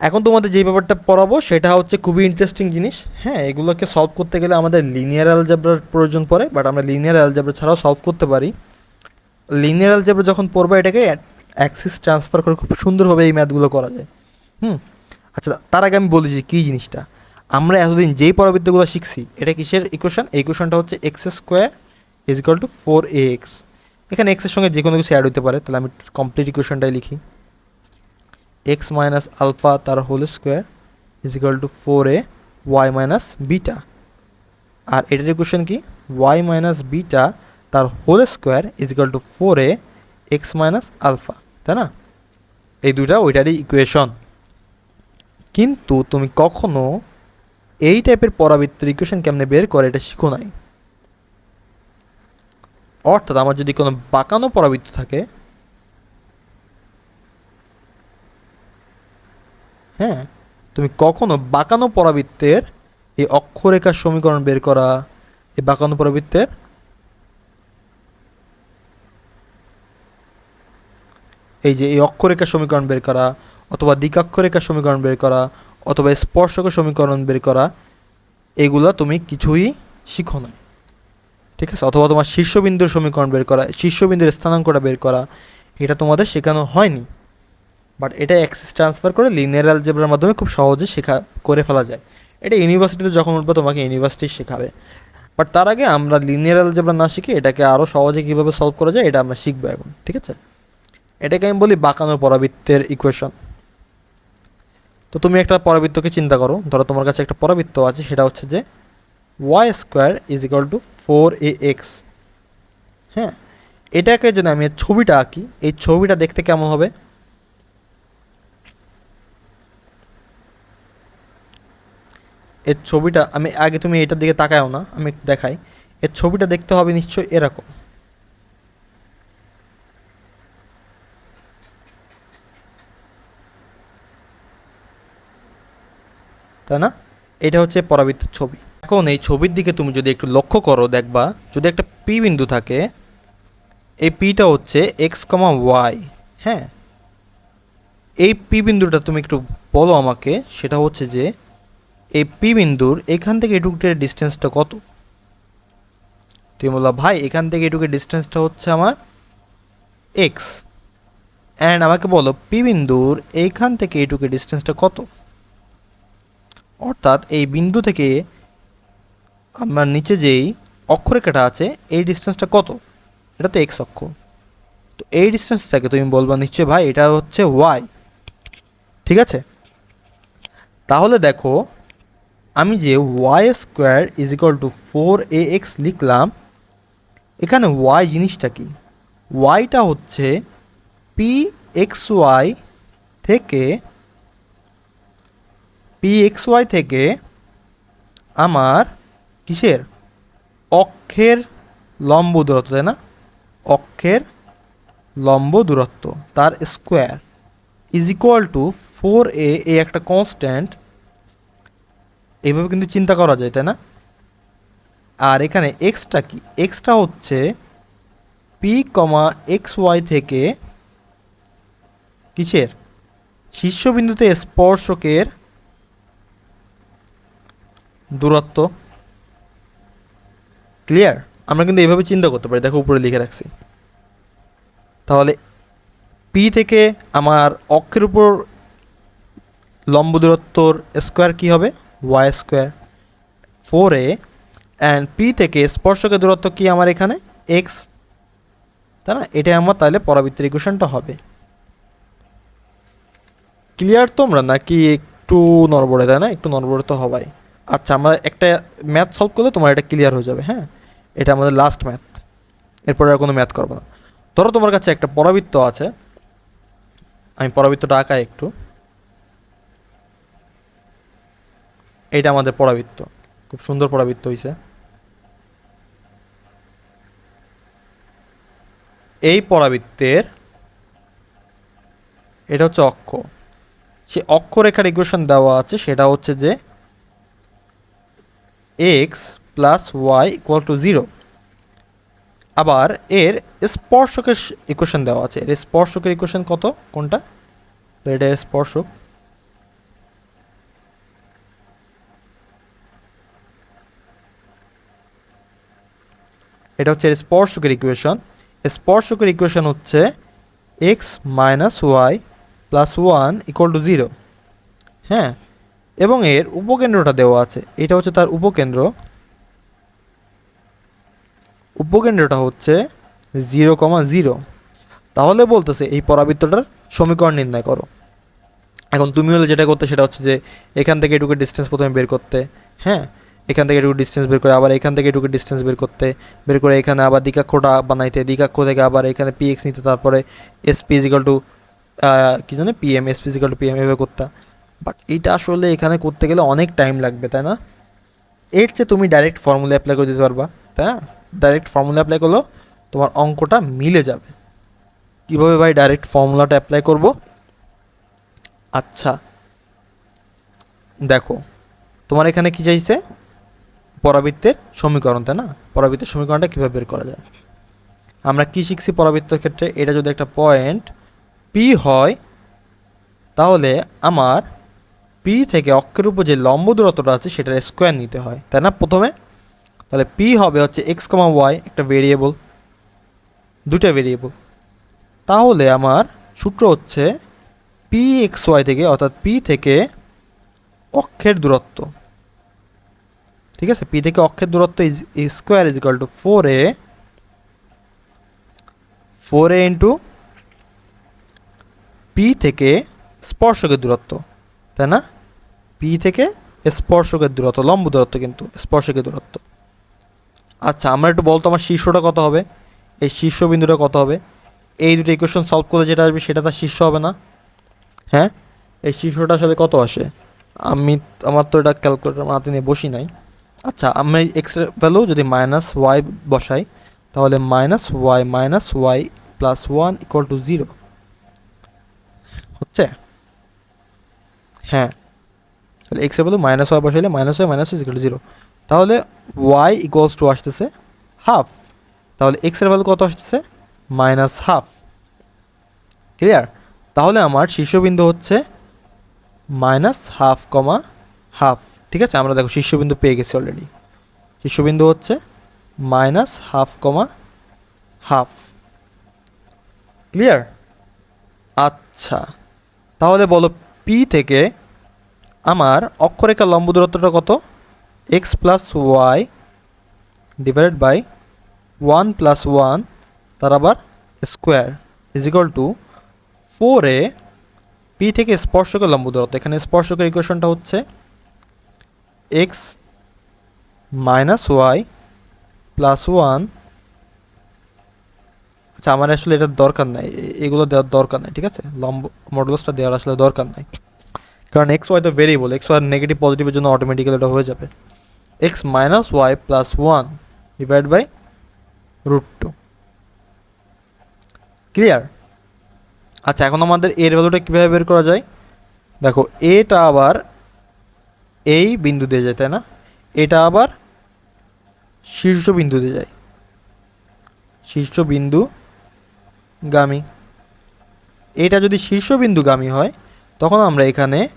এখন তোমাদের যে ব্যাপারটা পড়াবো, সেটা হচ্ছে খুবই ইন্টারেস্টিং জিনিস। হ্যাঁ এগুলোকে সলভ করতে গেলে আমাদের লিনিয়ার অ্যালজাবরার প্রয়োজন পড়ে বাট আমরা লিনিয়ার অ্যালজাবরা ছাড়াও সলভ করতে পারি। লিনিয়ার অ্যালজাবরা যখন পড়ব, এটাকে অ্যাক্সিস ট্রান্সফার করে খুব সুন্দরভাবে এই ম্যাথগুলো করা যায়। হুম? আচ্ছা তার আগে আমি বলেছি কী জিনিসটা। আমরা এতদিন যেই পরাবৃত্তগুলো শিখছি, এটা কিসের ইকুয়েশন এই ইকুয়েশনটা হচ্ছে X square is equal to four A X এখানে এক্সের সঙ্গে যে কোনো কিছু অ্যাড হতে পারে, তাহলে আমি কমপ্লিট ইকুয়েশনটাই লিখি। এক্স মাইনাস আলফা তার whole square is equal to four A Y minus beta আর এটার ইকুয়েশন কি? ওয়াই মাইনাস বিটা তার whole square is equal to four A X minus alpha তাই না? এই দুটা ওইটারই ইকুয়েশন কিন্তু তুমি কখনো এই টাইপের পরাবৃত্তের ইকুয়েশন কেমনে বের করে এটা শিখো নাই? অর্থাৎ আমার যদি কোনো বাঁকানো পরাবৃত্ত থাকে হ্যাঁ তুমি কখনো বাঁকানো পরাবৃত্তের এই অক্ষরেখার সমীকরণ বের করা, এই বাঁকানো পরাবৃত্তের? এই যে এই অক্ষরেখার সমীকরণ বের করা, অথবা দ্বিকাক্ষরেখার সমীকরণ বের করা, অথবা স্পর্শকের সমীকরণ বের করা, এগুলো তুমি কিছুই শিখো নাই। ঠিক আছে? অথবা তোমার শীর্ষবিন্দুর সমীকরণ বের করা, শীর্ষবিন্দুর স্থানাঙ্কটা বের করা, এটা তোমাদের শেখানো হয়নি। বাট এটা অ্যাক্সেস ট্রান্সফার করে লিনিয়ার অ্যালজেব্রার মাধ্যমে খুব সহজে শেখা, করে ফেলা যায়। এটা ইউনিভার্সিটিতে যখন উঠবে, তোমাকে ইউনিভার্সিটি শেখাবে। বাট তার আগে আমরা লিনিয়ার অ্যালজেব্রা না শিখে এটাকে আরও সহজে কীভাবে সলভ করা যায়, এটা আমরা শিখব এখন, ঠিক আছে? এটাকে আমি বলি বাঁকানো পরাবৃত্তের ইকুয়েশন তো তুমি একটা পরাবৃত্তকে চিন্তা করো, ধরো তোমার কাছে একটা পরাবৃত্ত আছে, সেটা হচ্ছে যে Y square is equal to four A X হ্যাঁ? এটাকে যদি আমি ছবিটা আঁকি, এই ছবিটা দেখতে কেমন হবে? এর ছবিটা, আমি, আগে তুমি এটার দিকে তাকায়ও না, আমি একটু দেখাই। এর ছবিটা দেখতে হবে নিশ্চয়ই এরকম। তাই না? এটা হচ্ছে পরাবৃত্তের ছবি। এখন এই ছবির দিকে তুমি যদি একটু লক্ষ্য করো, দেখবা, যদি একটা পি বিন্দু থাকে, এই পিটা হচ্ছে এক্স কমা ওয়াই হ্যাঁ? এই পি বিন্দুটা তুমি একটু বলো আমাকে, সেটা হচ্ছে যে এই পি বিন্দুর এখান থেকে এটুকুটের ডিস্টেন্সটা কত? তুমি বললা ভাই, এখান থেকে এটুকের ডিস্টেন্সটা হচ্ছে আমার এক্স অ্যান্ড আমাকে বলো, পি বিন্দুর এইখান থেকে এটুকের ডিস্টেন্সটা কত? অর্থাৎ এই বিন্দু থেকে আমার নিচে যেই অক্ষরেখাটা আছে, এই ডিস্টেন্সটা কত? এটা তো এক্স অক্ষ। তো এই ডিস্টেন্সটাকে তুমি বলবা নিশ্চয় ভাই, এটা হচ্ছে ওয়াই ঠিক আছে? তাহলে দেখো আমি যে Y square is equal to four A X লিখলাম, এখানে ওয়াই জিনিসটা কি? ওয়াইটা হচ্ছে পি এক্স ওয়াই থেকে পি এক্স ওয়াই থেকে আমার কিসের? অক্ষের লম্ব দূরত্ব, তাই না? অক্ষের লম্ব দূরত্ব, তার square is equal to four A একটা কনস্ট্যান্ট এইভাবে কিন্তু চিন্তা করা যায়, তাই না? আর এখানে এক্সটা কি? এক্সটা হচ্ছে পি কমা এক্স ওয়াই থেকে কিসের? শীর্ষবিন্দুতে স্পর্শকের দূরত্ব। ক্লিয়ার আমরা কিন্তু এইভাবে চিন্তা করতে পারি। দেখো, উপরে লিখে রাখছি। তাহলে পি থেকে আমার অক্ষের উপর লম্ব দূরত্বর স্কোয়ার কী হবে? Y square four A and P থেকে স্পর্শকের দূরত্ব কি আমার এখানে? এক্স তাই না? এটাই আমার তাহলে পরাবৃত্তের ইকুয়েশনটা হবে। ক্লিয়ার তোমরা নাকি একটু নড়বড়ে? তাই না? একটু নড়বড়ে তো হবাই। আচ্ছা আমরা একটা ম্যাথ সলভ করলে তোমার এটা ক্লিয়ার হয়ে যাবে হ্যাঁ? এটা আমাদের লাস্ট ম্যাথ এরপরে আর কোনো ম্যাথ করব না। ধরো তোমার কাছে একটা পরাবৃত্ত আছে। আমি পরাবৃত্তটা আঁকাই একটু। এইটা আমাদের পরাবৃত্ত। খুব সুন্দর পরাবৃত্ত হয়েছে এই পরাবৃত্তের এটা হচ্ছে অক্ষ। সে অক্ষরেখার ইকুয়েশন দেওয়া আছে, সেটা হচ্ছে যে X plus Y equal to zero আবার এর স্পর্শকের ইকুয়েশন দেওয়া আছে। এর স্পর্শকের ইকুয়েশন কত? কোনটা? তো এটা স্পর্শক। এটা হচ্ছে স্পর্শকের ইকুয়েশন স্পর্শকের ইকুয়েশন হচ্ছে X minus Y plus one equal to zero হ্যাঁ? এবং এর উপকেন্দ্রটা দেওয়া আছে। এটা হচ্ছে তার উপকেন্দ্র। উপকেন্দ্রটা হচ্ছে জিরো কমা জিরো তাহলে বলতেছে এই পরাবৃত্তটার সমীকরণ নির্ণয় করো। এখন তুমি হলে যেটা করতে, সেটা হচ্ছে যে এখান থেকে এটুকু ডিস্টেন্স প্রথমে বের করতে। হ্যাঁ? এখান থেকে এটুকু ডিস্টেন্স বের করে আবার এখান থেকে এটুকু ডিস্টেন্স বের করতে, বের করে এখানে আবার দ্বিকাক্ষটা বানাইতে দ্বিকাক্ষ থেকে আবার এখানে পিএক্স নিতে, তারপরে S P is equal to কী জানে P M S P is equal to P M এভাবে করতে। বাট এটা আসলে এখানে করতে গেলে অনেক টাইম লাগবে, তাই না? এর চেয়ে তুমি ডাইরেক্ট ফর্মুলা অ্যাপ্লাই করে দিতে পারবা, তাই না? ডাইরেক্ট ফর্মুলা অ্যাপ্লাই করলেও তোমার অঙ্কটা মিলে যাবে। কীভাবে ভাই ডাইরেক্ট ফর্মুলাটা অ্যাপ্লাই করব? আচ্ছা দেখো, তোমার এখানে কি চাইছে? পরাবৃত্তের সমীকরণ, তাই না? পরাবৃত্তের সমীকরণটা কীভাবে বের করা যায়? আমরা কী শিখছি পরাবৃত্তের ক্ষেত্রে? এটা যদি একটা পয়েন্ট পি হয়, তাহলে আমার পি থেকে অক্ষের উপর যে লম্ব দূরত্বটা আছে, সেটার স্কোয়ার নিতে হয়, তাই না? প্রথমে, তাহলে পি হবে হচ্ছে এক্স কমা ওয়াই একটা ভেরিয়েবল দুটা ভেরিয়েবল তাহলে আমার সূত্র হচ্ছে পি এক্স ওয়াই থেকে, অর্থাৎ পি থেকে অক্ষের দূরত্ব। ঠিক আছে? পি থেকে অক্ষের দূরত্ব is square is equal to four A four A into P থেকে স্পর্শকের দূরত্ব, তাই না? পি থেকে স্পর্শকের দূরত্ব, লম্ব দূরত্ব কিন্তু, স্পর্শকের দূরত্ব। আচ্ছা আমরা একটু বলতো আমার শীর্ষটা কত হবে? এই শীর্ষবিন্দুটা কত হবে? এই দুটো ইকুয়েশন সলভ করলে যেটা আসবে সেটা তার শীর্ষ হবে না। হ্যাঁ? এই শীর্ষটা আসলে কত আসে? আমি, আমার তো এটা ক্যালকুলেটার হাতে নিয়ে বসি নাই। আচ্ছা আমি এক্স ভ্যালু যদি মাইনাস ওয়াই বসাই, তাহলে minus Y minus Y plus one equal to zero হচ্ছে? হ্যাঁ। তাহলে এক্সের value minus Y বসাইলে minus Y minus equal to zero তাহলে ওয়াই ইকুয়ালস টু আসতেছে হাফ তাহলে এক্সের ভ্যালু কত আসতেছে? মাইনাস হাফ ক্লিয়ার তাহলে আমার শীর্ষবিন্দু হচ্ছে মাইনাস হাফ কমা হাফ, ঠিক আছে? আমরা দেখো শীর্ষবিন্দু পেয়ে গেছি অলরেডি শীর্ষবিন্দু হচ্ছে minus half comma half clear আচ্ছা। তাহলে বলো পি থেকে আমার অক্ষরেখা লম্ব দূরত্বটা কত? X plus Y divided by one plus one তার আবার square is equal to four A P থেকে স্পর্শকের লম্ব দূরত্ব। এখানে স্পর্শকের ইকুয়েশনটা হচ্ছে X minus Y plus one আচ্ছা আমার আসলে এটার দরকার নাই। এগুলো দেওয়ার দরকার নাই, ঠিক আছে? লম্ব মডুলাসটা দেওয়ার আসলে দরকার নাই। কারণ এক্স ওয়াই তো ভেরিয়েবল এক্স ওয়াই নেগেটিভ পজিটিভের জন্য অটোমেটিক্যালি এটা হয়ে যাবে। X minus Y plus one divide by root two clear আচ্ছা এখন আমাদের এর ভ্যালুটা কীভাবে বের করা যায়? দেখো এটা আবার এই বিন্দু দিয়ে যায়, তাই না? এটা আবার শীর্ষ বিন্দু দিয়ে যায়। শীর্ষবিন্দু গামী এটা যদি শীর্ষ শীর্ষবিন্দুগামী হয়, তখন আমরা এখানে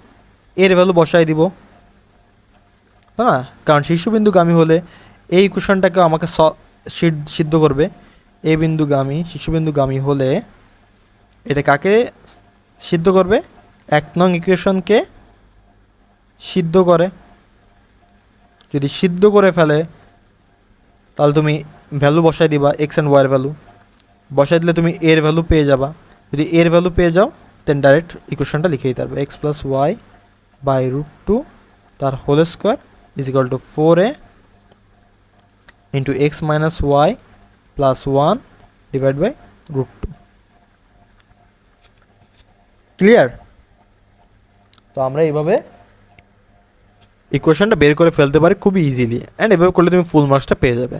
এর ভ্যালু বসাই দিব। হ্যাঁ কারণ শীর্ষবিন্দুগামী হলে এই ইকুয়েশনটাকে আমাকে সিদ্ধ- করবে। এ বিন্দুগামী, শীর্ষবিন্দুগামী হলে এটা কাকে সিদ্ধ করবে? এক নং ইকুয়েশনকে সিদ্ধ করে। যদি সিদ্ধ করে ফেলে, তাহলে তুমি ভ্যালু বসাই দিবা এক্স অ্যান্ড ওয়াইয়ের ভ্যালু বসাই দিলে তুমি এর ভ্যালু পেয়ে যাবা। যদি এর ভ্যালু পেয়ে যাও দেন ডাইরেক্ট ইকুয়েশনটা লিখে দিতে পারবে। X plus Y by root two তার whole square is equal to four A into X minus Y plus one divide by root two clear তো আমরা এইভাবে ইকুয়েশনটা বের করে ফেলতে পারে খুবই ইজিলি অ্যান্ড এভাবে করলে তুমি ফুল মার্কসটা পেয়ে যাবে।